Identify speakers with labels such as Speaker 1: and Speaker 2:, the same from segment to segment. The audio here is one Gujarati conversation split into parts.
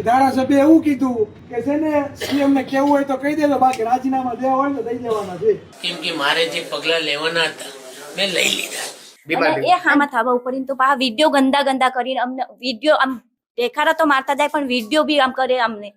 Speaker 1: ધારાસભ્ય એવું કીધું કે છે ને સીએમ ને કેવું હોય તો કહી દેજો બાકી રાજીનામા દેવા હોય તો દઈ દેવાના છે.
Speaker 2: કેમ કે મારે જે પગલાં લેવાના હતા મેં લઈ લીધા.
Speaker 3: અને એ હામાં થાબા ઉપર તો આ વીડિયો ગંદા ગંદા કરીને અમને વીડિયો આમ દેખાડા તો મારતા જાય પણ વીડિયો બી આમ કરે અમને.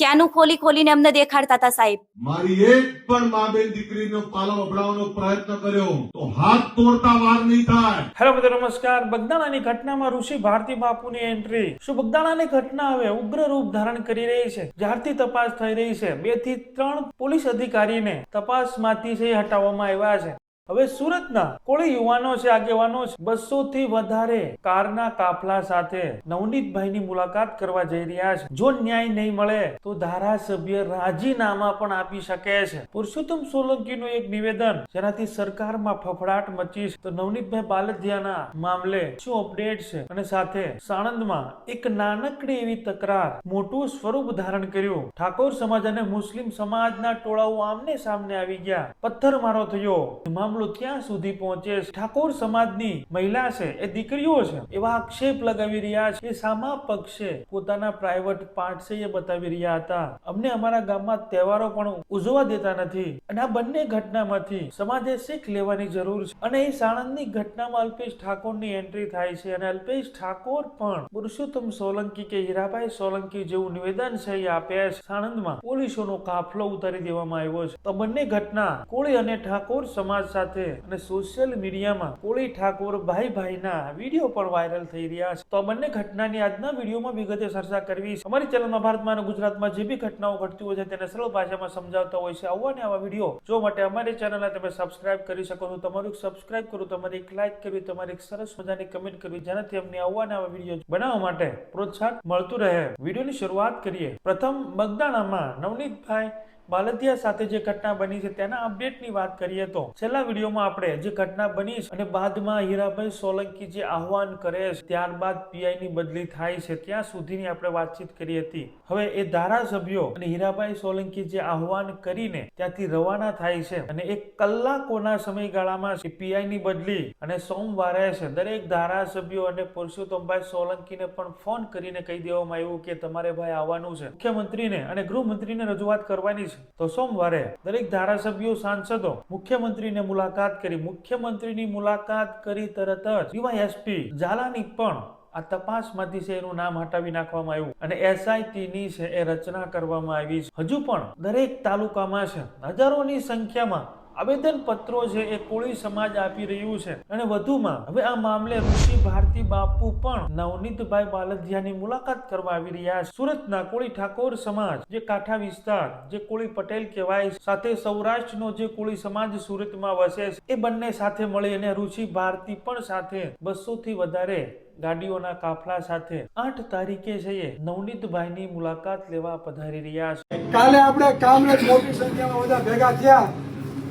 Speaker 3: ચાનું ખોલી ખોલીને અમને દેખાડતા હતા સાહેબ.
Speaker 4: મારી એક પણ મા બેન દીકરીનો પાલો અપડાવવાનો પ્રયત્ન કર્યો તો હાથ તોડતા વાર નહીં થાય.
Speaker 5: હેલો મિત્રો નમસ્કાર. બગદાણાની ઘટનામાં ઋષિ ભારતી બાપુની એન્ટ્રી શું બગદાણાની ઘટના હવે ઉગ્ર રૂપ ધારણ કરી રહી છે? જ્યારથી તપાસ થઈ રહી છે બેથી ત્રણ પોલીસ અધિકારીને તપાસમાંથી છે હટાવવામાં આવ્યા છે. હવે સુરતના કોળી યુવાનો છે, આગેવાનો છે બસો થી વધારે કારના કાફલા સાથે નવનીતભાઈની મુલાકાત કરવા જઈ રહ્યા છે. જો ન્યાય નહીં મળે, તો ધારાસભ્ય રાજીનામા પણ આપી શકે છે. પુરુષોત્તમ સોલંકીનું એક નિવેદન, જેનાથી સરકારમાં ફફડાટ મચી છે. તો નવનીતભાઈ બાલદિયાના મામલે શું અપડેટ છે? અને સાથે સાણંદમાં એક નાનકડી એવી તકરાર, મોટું સ્વરૂપ ધારણ કર્યું. ઠાકોર સમાજ અને મુસ્લિમ સમાજના ટોળાઓ આમને સામને આવી ગયા. પથ્થરમારો થયો. મામલો ક્યાં સુધી પહોંચે ઠાકોર સમાજની મહિલા છે, એ દીકરીઓ છે. એવા આક્ષેપ લગાવી રહ્યા છે એ સામા પક્ષે પોતાના પ્રાઇવેટ પાર્ટ છે એ બતાવી રહ્યા હતા. અમને અમારા ગામમાં તહેવારો પણ ઉજવવા દેતા નથી અને આ બંને ઘટનામાંથી સમાજે શીખ લેવાની જરૂર છે. અને એ સાણંદની ઘટનામાં અલ્પેશ ઠાકોરની એન્ટ્રી થાય છે અને અલ્પેશ ઠાકોર પણ પુરુષોત્તમ સોલંકી કે હીરાભાઈ સોલંકી જેવું નિવેદન છે એ આપ્યા છે. સાણંદમાં પોલીસોનો કાફલો ઉતારી દેવામાં આવ્યો છે. તો બંને ઘટના કોળી અને ઠાકોર સમાજ સાથે અને સોશિયલ મીડિયામાં કોળી ઠાકોર ભાઈ ભાઈના વીડિયો પણ વાયરલ થઈ રહ્યા છે. તો આ બંને ઘટનાની આજના વિડીયોમાં વિગતે ચર્ચા કરવી છે. અમારી ચેનલમાં ભારતમાં અને ગુજરાતમાં જે બી ઘટનાઓ ઘટતી હોય છે તેને સરળ ભાષામાં સમજાવતા હોય છે. આવા ને આવા વીડિયો જો માટે અમારી ચેનલને તમે સબસ્ક્રાઇબ કરી શકો છો. તમારું સબસ્ક્રાઇબ કરો તમારી એક લાઇક કરવી, તમારી એક સરસ મજાની કમેન્ટ કરવી, જેનાથી અમને આવા ને આવા વીડિયો બનાવવા માટે પ્રોત્સાહન મળતું રહે. વિડીયોની શરૂઆત કરીએ. પ્રથમ બગદાણામાં નવનીતભાઈ બાલદિયા સાથે જે ઘટના બની છે તેના અપડેટની વાત કરીએ તો છેલ્લા વિડીયોમાં આપણે જે ઘટના બની છે અને બાદમાં હીરાભાઈ સોલંકી જે આહવાન કરે છે, ત્યારબાદ પીઆઈ ની બદલી થાય છે, ત્યાં સુધીની આપણે વાતચીત કરી હતી. હવે એ ધારાસભ્યો અને હીરાભાઈ સોલંકી જે આહવાન કરીને ત્યાંથી રવાના થાય છે અને એક કલાકોના સમયગાળામાં પીઆઈ ની બદલી અને સોમવારે છે, દરેક ધારાસભ્યો અને પુરુષોત્તમભાઈ સોલંકીને પણ ફોન કરીને કહી દેવામાં આવ્યું કે તમારે ભાઈ આવવાનું છે. મુખ્યમંત્રીને અને ગૃહમંત્રીને રજૂઆત કરવાની છે તો સોમવારે દરેક ધારાસભ્યો, સાંસદો, મુખ્યમંત્રીને મુલાકાત કરી. મુખ્યમંત્રીની મુલાકાત કરી તરત જ ડીવાયએસપી ઝાલાની પણ આ તપાસમાંથી છે એનું નામ હટાવી નાખવામાં આવ્યું. અને એસઆઈટી ની છે એ રચના કરવામાં આવી છે. હજુ પણ દરેક તાલુકામાં છે. હજારોની સંખ્યામાં આવેદન પત્રો છે એ કોળી સમાજ આપી રહ્યું છે. અને વધુમાં, હવે આ મામલે ઋષિ ભારતી બાપુ પણ નવનીતભાઈ બાલધિયાની મુલાકાત કરવા આવી રહ્યા છે. સુરતના કોળી ઠાકોર સમાજ, જે કાંઠા વિસ્તાર, જે કોળી પટેલ કહેવાય, સાથે સૌરાષ્ટ્રનો જે કોળી સમાજ સુરતમાં વસે છે, એ બંને સાથે મળી અને ઋષિ ભારતી પણ સાથે બસો થી વધારે ગાડીઓના કાફલા સાથે આઠ તારીખે છે નવનીતભાઈની મુલાકાત લેવા પધારી રહ્યા છે.
Speaker 1: કાલે આપણે કામરેજ મોટી સંખ્યામાં બધા ભેગા થયા.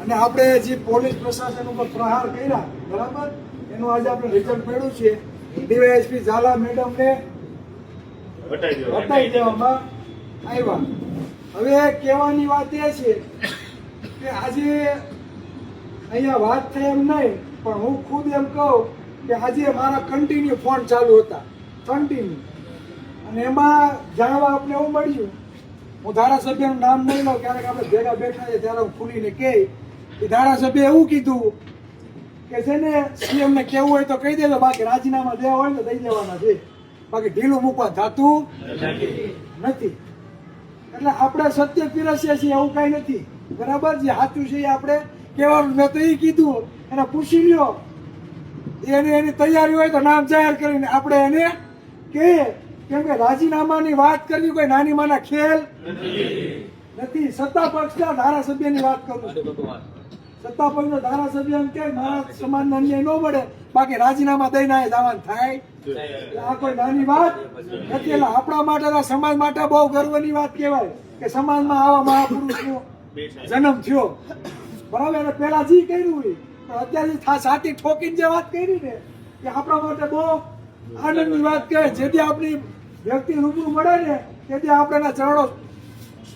Speaker 1: અને આપણે જે પોલીસ પ્રશાસન ઉપર પ્રહાર કર્યા બરાબર? એનું આજે આપણે રિઝલ્ટ મળ્યું છે. ડીવાયએસપી ઝાલા મેડમને હટાવી દેવામાં આવ્યા. હવે કહેવાની વાત એ છે કે આજે અહીંયા વાત થઈ એમ નહીં પણ હું ખુદ એમ કહું કે આજે મારા કન્ટિન્યુ ફોન ચાલુ હતા. કન્ટિન્યુ અને એમાં જાણવા આપણે એવું મળ્યું. હું ધારાસભ્યનું નામ નહીં લઉં ક્યારેક આપણે ભેગા બેઠા છે ત્યારે હું ખુલીને કહે. એ ધારાસભ્ય એવું કીધું કે છે ને સીએમ ને કેવું હોય તો કહી દેજો, બાકી રાજીનામા દેવા હોય તો દઈ દેવાના છે. બાકી ઢીલું મૂકવા થતું નથી. એટલે આપણે સત્ય પીરસીએ છીએ એવું કાંઈ નથી. બરાબર જે સાચું છે એ આપણે કહેવાનું. મેં તો એ કીધું, એને પૂછી લ્યો. એની એની તૈયારી હોય તો નામ જાહેર કરીને આપણે એને કહીએ કેમ કે રાજીનામાની વાત કરવી કોઈ નાની માના ખેલ નથી. સત્તા પક્ષના ધારાસભ્યની વાત કરું છું. સત્તા પક્ષનો ધારાસભ્ય એમ કે, મારા સમાજને અન્યાય ન મળે. બાકી રાજીનામા દઈને આ જવાનું થાય. આ કોઈ નાની વાત. નથી, એટલે આપણા માટે સમાજ માટે બહુ ગર્વની વાત કહેવાય કે સમાજમાં આવા મહાપુરુષનો જન્મ થયો. બરાબર, એને પેલા જી કર્યું તો અત્યારે સાટી ઠોકીને જે વાત કરી ને, એ આપણા માટે બહુ આનંદની વાત કહે જેથી આપણી વ્યક્તિ રૂબરૂ મળે ને, તેથી આપણે એના ચરણો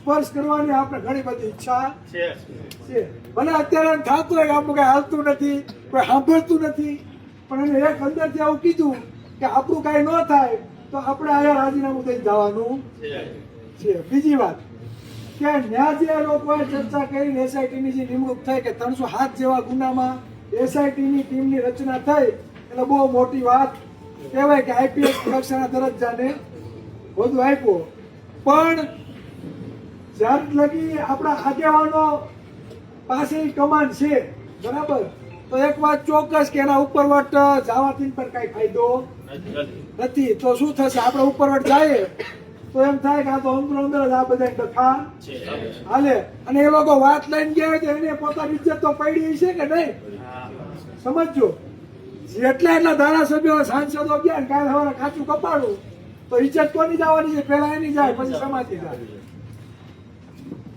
Speaker 1: સ્પર્શ કરવાની આપણે ઘણી બધી ઈચ્છા છે. ભલે અત્યારે થતું હોય આપણું કઈ હાલતું નથી કોઈ સાંભળતું નથી પણ એને એક અંદરથી આવું કીધું કે આપણું કાંઈ ન થાય તો આપણે અહીંયા રાજીનામું દઈ જવાનું છે. બીજી વાત કે ન્યા જે લોકોએ ચર્ચા કરી એસઆઈટી ની જે નિમણૂક થઈ કે ત્રણસો હાથ જેવા ગુનામાં એસઆઈટી ની ટીમની રચના થઈ એટલે બહુ મોટી વાત કહેવાય કે આઈપીએસ સુરક્ષાના દરજ્જાને વધુ આપ્યો. પણ જ્યાર લગી આપણા આગેવાનો પાસે કમાન છે. બરાબર? તો એક વાત ચોક્કસ કે એના ઉપરવટ જવાથી પણ કઈ ફાયદો નથી. તો શું થશે? આપણે ઉપરવટ જાય તો એમ થાય કે આ તો અંદર અંદર જ આ બધા ડખા હાલે. અને એ લોકો વાત લઈને ગયા હોય તો એને પોતાની ઇજ્જત તો પડી છે કે નહીં? સમજજો. જેટલા એટલા ધારાસભ્યો સાંસદો ગયા કાલે સવારે કાચું કપાડું. તો ઇજ્જત કોની જવાની છે? પેલા એની જાય પછી સમાજની જાય.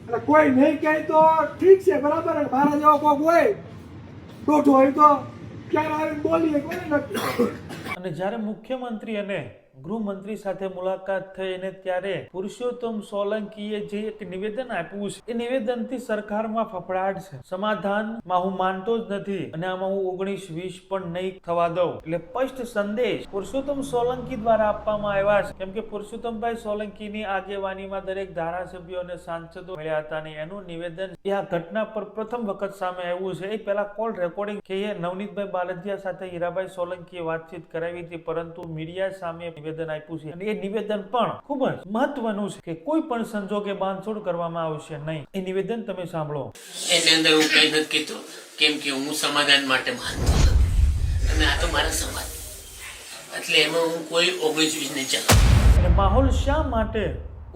Speaker 1: એટલે કોઈ નહીં કહે તો ઠીક છે, બરાબર મારા જેવો કોક હોય તો હોય તો ક્યારે આવીને બોલીએ, કોઈ નથી.
Speaker 5: અને જ્યારે મુખ્યમંત્રી અને ગૃહમંત્રી સાથે મુલાકાત થઈ અને ત્યારે પુરુષોત્તમ સોલંકીએ જે એક નિવેદન આપ્યું છે, એ નિવેદનથી સરકારમાં ફફડાટ છે. સમાધાનમાં હું માનતો જ નથી અને આમાં હું ઓગણીસ વીસ પણ નહીં થવા દઉં. એટલે સ્પષ્ટ સંદેશ પુરુષોત્તમ સોલંકી દ્વારા આપવામાં આવ્યા છે. કેમ કે પુરુષોત્તમભાઈ સોલંકીની આગેવાનીમાં દરેક ધારાસભ્યો અને સાંસદો મળ્યા હતા અને એનું નિવેદન એ આ ઘટના પર પ્રથમ વખત સામે આવ્યું છે. એ પહેલા કોલ રેકોર્ડિંગ કે નવનીતભાઈ બાલદિયા સાથે હીરાભાઈ સોલંકીએ વાતચીત કરાવી હતી, પરંતુ મીડિયા સામે નિવેદન આપ્યું છે. અને એ નિવેદન પણ ખૂબ જ મહત્વનું છે કે કોઈ પણ સંજોગે બાંધછોડ કરવામાં આવશે નહીં. એ નિવેદન તમે સાંભળો.
Speaker 2: એની અંદર હું કઈ નથી કીધું કેમ કે હું સમાધાન માટે માનતો નથી. અને આ તો મારા સમાજ એટલે એમાં હું કોઈ ઓગણીસ વીસ નહીં ચાલુ
Speaker 5: અને માહોલ શા માટે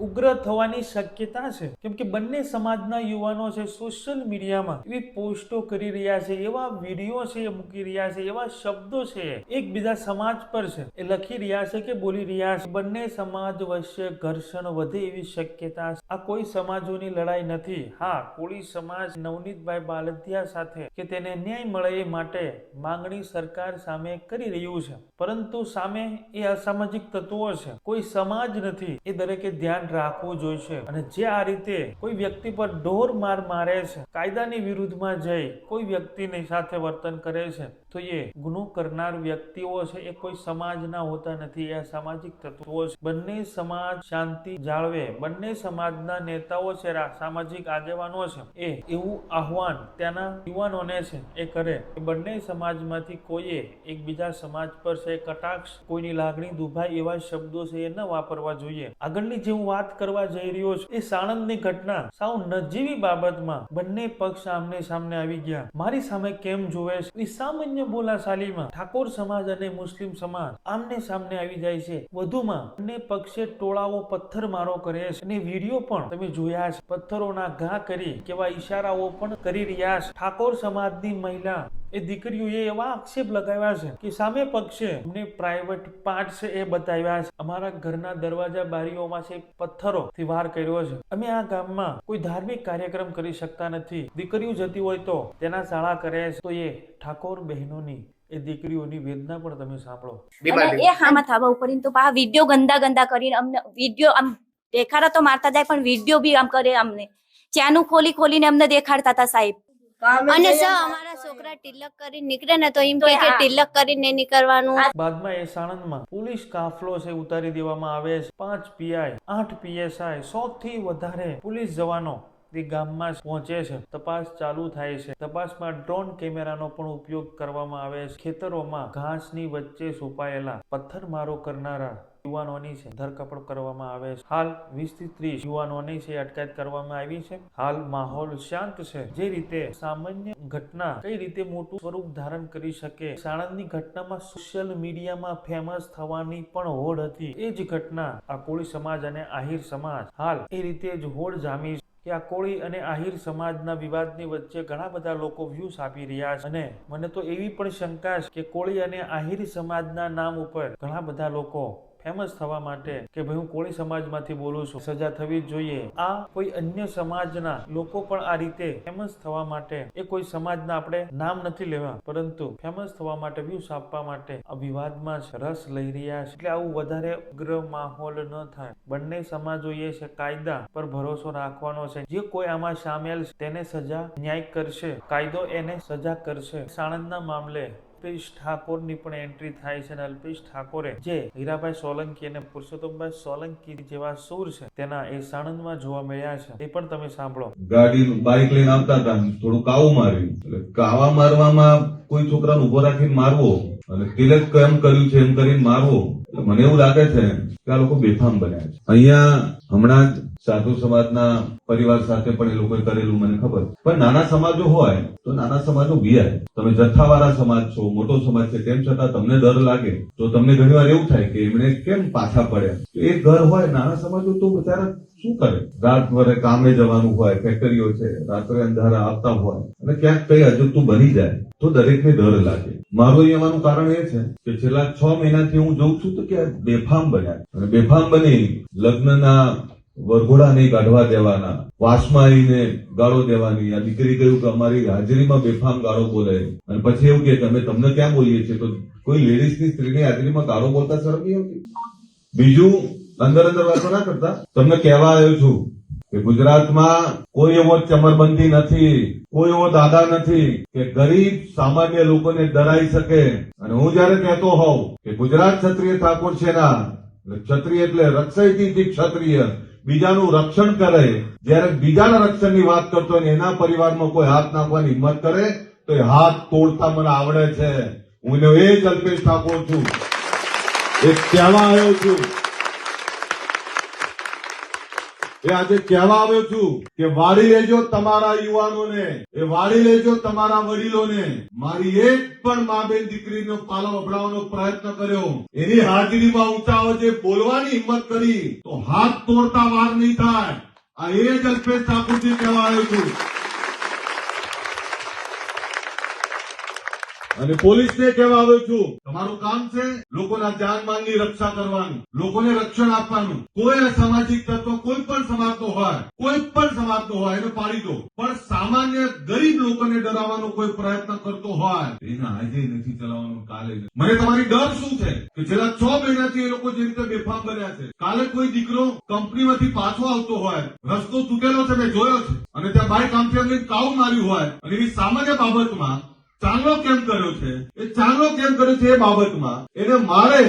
Speaker 5: ઉગ્ર થવાની શક્યતા છે. કેમ કે બંને સમાજના યુવાનો છે સોશિયલ મીડિયામાં એવી પોસ્ટો કરી રહ્યા છે, એવા વીડિયો છે મૂકી રહ્યા છે, એવા શબ્દો છે એકબીજા સમાજ પર છે. એ લખી રહ્યા છે કે બોલી રહ્યા છે. બંને સમાજ વચ્ચે ઘર્ષણ વધે એવી શક્યતા આ કોઈ સમાજોની લડાઈ નથી. હા, કોળી સમાજ નવનીતભાઈ બાલધિયા સાથે કે તેને ન્યાય મળે એ માટે માંગણી સરકાર સામે કરી રહ્યું છે. પરંતુ સામે એ અસામાજિક તત્વો છે. કોઈ સમાજ નથી. એ દરેકે ધ્યાન રાખવું જોઈશે. અને જે આ રીતે કોઈ વ્યક્તિ પર ઢોર માર મારે છે, કાયદાની વિરુદ્ધમાં જઈ કોઈ વ્યક્તિની સાથે વર્તન કરે છે, તો એ ગુનો કરનાર વ્યક્તિઓ છે, એ કોઈ સમાજના હોતા નથી, એ સામાજિક તત્વો છે. બંને સમાજ શાંતિ જાળવે. બંને સમાજના નેતાઓ છે સામાજિક આગેવાનો છે, એ એવું આહવાન ત્યાંના યુવાનોને છે, એ કરે. બંને સમાજમાંથી કોઈએ એકબીજા સમાજ પર છે, કટાક્ષ કોઈની લાગણી દુભાય એવા શબ્દો છે, એ ન વાપરવા જોઈએ. આગળની જે હું વાત કરવા જઈ રહ્યો છું. એ સાણંદની ઘટના સાવ નજીવી બાબતમાં બંને પક્ષ આમને સામને આવી ગયા. મારી સામે કેમ જોવે છે? એ સામાન્ય બોલાશાલીમાં ઠાકોર સમાજ અને મુસ્લિમ સમાજ આમને સામને આવી જાય છે. વધુમાં બંને પક્ષે ટોળાઓ પથ્થર મારો કરે છે. અને વીડિયો પણ તમે જોયા છે. પથ્થરોના ઘા કરી કેવા ઈશારાઓ પણ કરી રહ્યા છે. ઠાકોર સમાજની મહિલા એ દીકરીઓએ એવા આક્ષેપ લગાવ્યા છે કે સામે પક્ષે અમને પ્રાઇવેટ પાર્ટ છે એ બતાવ્યા છે. અમારા ઘરના દરવાજા બારીઓમાં છે પથ્થરો થી વાર કર્યો છે. અમે આ ગામમાં કોઈ ધાર્મિક કાર્યક્રમ કરી શકતા નથી. દીકરીઓ જતી હોય તો તેના શાળા કરે છે. તો એ ઠાકોર બહેનોની એ દીકરીઓની વેદના પણ તમે સાંભળો.
Speaker 3: અને એ હામાં થવા ઉપર તો આ વીડિયો ગંદા ગંદા કરીને અમને વીડિયો આમ દેખાડા તો મારતા જાય પણ વીડિયો બી આમ કરે અમને. ચાનું ખોલી ખોલીને અમને દેખાડતા હતા સાહેબ.
Speaker 6: અને સર અમારા છોકરા તિલક કરી નીકળે ને તો એમ કે કે તિલક કરીને નીકળવાનું
Speaker 5: બાદમાં એ સાણંદમાં પોલીસ કાફલો છે ઉતારી દેવામાં આવે છે. પાંચ પીઆઈ આઠ પીએસઆઈ સો થી વધારે પોલીસ જવાનો તે ગામમાં પહોંચે છે. તપાસ ચાલુ થાય છે. તપાસમાં ડ્રોન કેમેરાનો પણ ઉપયોગ કરવામાં આવે છે. ખેતરોમાં ઘાસની વચ્ચે છુપાયેલા પથ્થરમારો કરનારા યુવાનોની છે. ધરપકડ કરવામાં આવે છે. હાલ વીસથી ત્રીસ યુવાનોની છે અટકાયત કરવામાં આવી છે. હાલ માહોલ શાંત છે. જે રીતે સામાન્ય ઘટના કઈ રીતે મોટું સ્વરૂપ ધારણ કરી શકે, સાણંદની ઘટનામાં સોશિયલ મીડિયામાં ફેમસ થવાની પણ હોડ હતી. એ જ ઘટના આ કોળી સમાજ અને આહિર સમાજ હાલ એ રીતે જ હોડ જામી કે આ કોળી અને આહિર સમાજના વિવાદની વચ્ચે ઘણા બધા લોકો વ્યૂઝ આપી રહ્યા છે. અને મને તો એવી પણ શંકા છે કે કોળી અને આહિર સમાજના નામ ઉપર ઘણા બધા લોકો ફેમસ થવા માટે કે ભાઈ હું કોળી સમાજમાંથી બોલું છું, સજા થવી જ જોઈએ. આ કોઈ અન્ય સમાજના લોકો પણ આ રીતે ફેમસ થવા માટે, એ કોઈ સમાજના આપણે નામ નથી લેવા, પરંતુ ફેમસ થવા માટે વ્યૂઝ આપવા માટે આ વિવાદમાં રસ લઈ રહ્યા છે. એટલે આવું વધારે ઉગ્ર માહોલ ન થાય. બંને સમાજોએ છે કાયદા પર ભરોસો રાખવાનો છે. જે કોઈ આમાં સામેલ તેને સજા ન્યાય કરશે. કાયદો એને સજા કરશે. સાણંદના મામલે અલ્પેશ ઠાકોરની પણ એન્ટ્રી થાય છે અને અલ્પેશ ઠાકોરે જે હીરાભાઈ સોલંકી અને પુરુષોત્તમભાઈ સોલંકી જેવા સૂર છે, તેના એ સાણંદમાં જોવા મળ્યા છે. એ પણ તમે સાંભળો.
Speaker 4: ગાડી બાઇક લઈને આવતા હતા. થોડું કાવું માર્યું. એટલે કાવા મારવામાં કોઈ છોકરાને ઊભો રાખીને મારવો. અને તિલક કેમ કર્યું છે, એમ કરીને મારવો. મને એવું લાગે છે કે આ લોકો બેફામ બન્યા છે. અહીંયા હમણાં સાધુ સમાજના પરિવાર સાથે પણ એ લોકોએ કરેલું મને ખબર. પણ નાના સમાજો હોય તો નાના સમાજો બિયાય તમે જથ્થાવાળા સમાજ છો, મોટો સમાજ છે, તેમ છતાં તમને ડર લાગે. તો તમને ઘણી વાર એવું થાય કે એમણે કેમ પાછા પડ્યા? એ ઘર હોય, નાના સમાજો તો બચારા શું કરે? રાત ભરે કામે જવાનું હોય, ફેક્ટરીઓ છે, રાત્રે અંધારા આવતા હોય, અને ક્યાંક કઈ અજુગતું બની જાય, તો દરેકને ડર લાગે. મારું એવાનું કારણ એ છે કે છેલ્લા છ મહિનાથી હું જોઉં છું તો કે બેફામ બન્યા અને બેફામ બની લગ્નના વરઘોડા નહીં કાઢવા દેવાના વાસમાં આવીને ગાળો દેવાની. આ દીકરી કહ્યું કે અમારી હાજરીમાં બેફામ ગાળો બોલે. અને પછી એવું કે અમે તમને ક્યાં બોલીએ છીએ? તો કોઈ લેડીઝની સ્ત્રીની હાજરીમાં ગાળો બોલતા શરમ નહીં આવતી. બીજું, અંદર અંદર વાતો ના કરતા. તમને કહેવા આવ્યો છું કે ગુજરાતમાં કોઈ એવો ચમરબંધી નથી, કોઈ એવો દાદા નથી કે ગરીબ, સામાન્ય લોકોને ડરાઈ શકે. અને હું જયારે કહેતો હોઉં કે ગુજરાત ક્ષત્રિય ઠાકોર છે ના ક્ષત્રિય એટલે રક્ષાઈથી ક્ષત્રિય. બીજાનું રક્ષણ કરે, જયારે બીજાના રક્ષણની વાત કરતો હોય એના પરિવારમાં કોઈ હાથ નાખવાની હિંમત કરે, તો એ હાથ તોડતા મને આવડે છે. હું એ જ અલ્પેશ ઠાકોર છું. એ કહેવા આવ્યો છું. એ આજે કહેવા આવ્યો છું કે વાળી લેજો તમારા યુવાનોને, એ વાળી લેજો તમારા વડીલોને. મારી એક પણ મા બેન દીકરીનો પાલો અભડાવવાનો પ્રયત્ન કર્યો. એની હાજરીમાં ઊંચા અવાજે બોલવાની હિંમત કરી, તો હાથ તોડતા વાર નહીં થાય. આ એ જ અલ્પેશ ઠાકુરજી કહેવા આવ્યો છું. અને પોલીસને કહેવા આવ્યો છું, તમારું કામ છે લોકોના જાન માલની રક્ષા કરવાનું, લોકોને રક્ષણ આપવાનું. કોઈ અસામાજિક તત્વ કોઈ પણ સમાજનો હોય, કોઈ પણ સમાજનો હોય, એને પાડી દો. પણ સામાન્ય ગરીબ લોકોને ડરાવવાનો કોઈ પ્રયત્ન કરતો હોય એને આજે નથી ચલાવવાનું, કાલે મને તમારી ડર શું છે? કે છેલ્લા છ મહિનાથી એ લોકો જે રીતે બેફામ બન્યા છે. કાલે કોઈ દીકરો કંપનીમાંથી પાછો આવતો હોય, રસ્તો તૂટેલો છે, મેં જોયો છે. અને ત્યાં બાઇક આમથી આમ કાઉ માર્યું હોય, અને એવી સામાન્ય બાબતમાં ચાંગલો કેમ કર્યો છે? એ ચાંગલો કેમ કર્યો છે એ બાબતમાં? એને મારે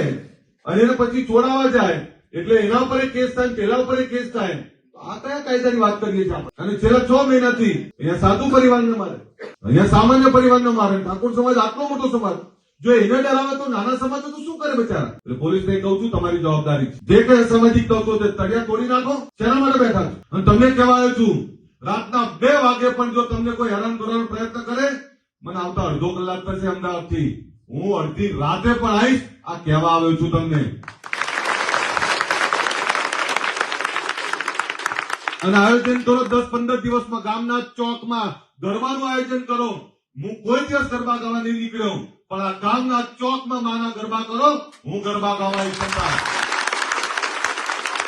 Speaker 4: અને એને પછી છોડાવવા જાય. એટલે એના ઉપર કેસ થાય પેલા ઉપર કેસ થાય. આ કયા કાયદાની વાત કરીએ છીએ? અને છેલ્લા છ મહિનાથી અહીંયા સાધુ પરિવારને મારે. અહીંયા સામાન્ય પરિવારને મારે. ઠાકોર સમાજ આટલો મોટો સમાજ. જો એને ડરાવે તો નાના સમાજ તો શું કરે બચારા? એટલે પોલીસને કહું છું, તમારી જવાબદારી છે. જે કઈ અસામાજિક તત્વો તે તળિયા તોડી નાખો, શેના માટે બેઠા છો? અને તમને કહેવાયો છું, રાતના બે વાગે પણ જો તમને કોઈ હેરાન કરવાનો પ્રયત્ન કરે મને આવતા અડધો કલાક થશે અમદાવાદથી હું અડધી રાતે પણ આવીશ. આ કહેવા આવ્યો છું તમને. અને આયોજન કરો દસ પંદર દિવસમાં ગામના ચોકમાં. ગરબાનું આયોજન કરો. હું કોઈ દિવસ ગરબા ગાવા નહીં નીકળ્યો. પણ આ ગામના ચોકમાં માના ગરબા કરો. હું ગરબા ગાવા સંતાન.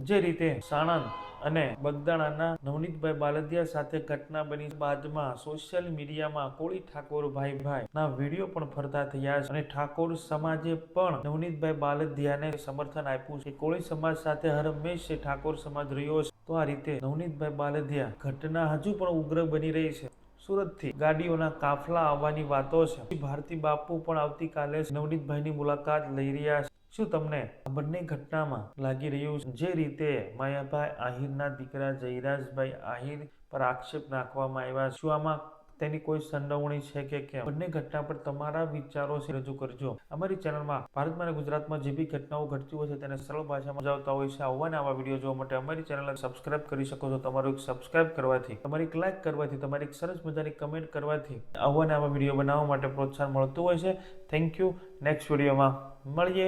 Speaker 5: જે રીતે સાણંદ અને બગદાણાના નવનીતભાઈ બાલદિયા સાથે ઘટના બની બાદમાં સોશિયલ મીડિયામાં કોળી ઠાકોર ભાઈ ભાઈ ના વીડિયો પણ ફરતા થયા છે અને ઠાકોર સમાજે પણ નવનીતભાઈ બાલદિયાને સમર્થન આપ્યું છે. કોળી સમાજ સાથે હર હંમેશ ઠાકોર સમાજ રહ્યો છે. તો આ રીતે નવનીતભાઈ બાલદિયા ઘટના હજુ પણ ઉગ્ર બની રહી છે. સુરતથી ગાડીઓના કાફલા આવવાની વાતો છે. ભારતી બાપુ પણ આવતીકાલે નવનીતભાઈની મુલાકાત લઈ રહ્યા છે. શું તમને બંને ઘટનામાં લાગી રહ્યું છે? જે રીતે માયાભાઈ આહિરના દીકરા જયરાજભાઈ આહિર પર આક્ષેપ નાખવામાં આવ્યા શું આમાં તેની કોઈ સંડવણી છે કે કેમ? બંને ઘટના પર તમારા વિચારો રજૂ કરજો. અમારી ચેનલમાં ભારતમાં અને ગુજરાતમાં જે બી ઘટનાઓ ઘટતી હોય છે તેને સરળ ભાષામાં સમજાવતા હોય છે. આવા ને આવા વીડિયો જોવા માટે અમારી ચેનલને સબસ્ક્રાઇબ કરી શકો છો. તમારું એક સબસ્ક્રાઇબ કરવાથી, તમારી એક લાઇક કરવાથી, તમારી એક સરસ મજાની કમેન્ટ કરવાથી આવા ને આવા વીડિયો બનાવવા માટે પ્રોત્સાહન મળતું હોય છે. થેન્ક યુ નેક્સ્ટ વિડીયોમાં મળીએ.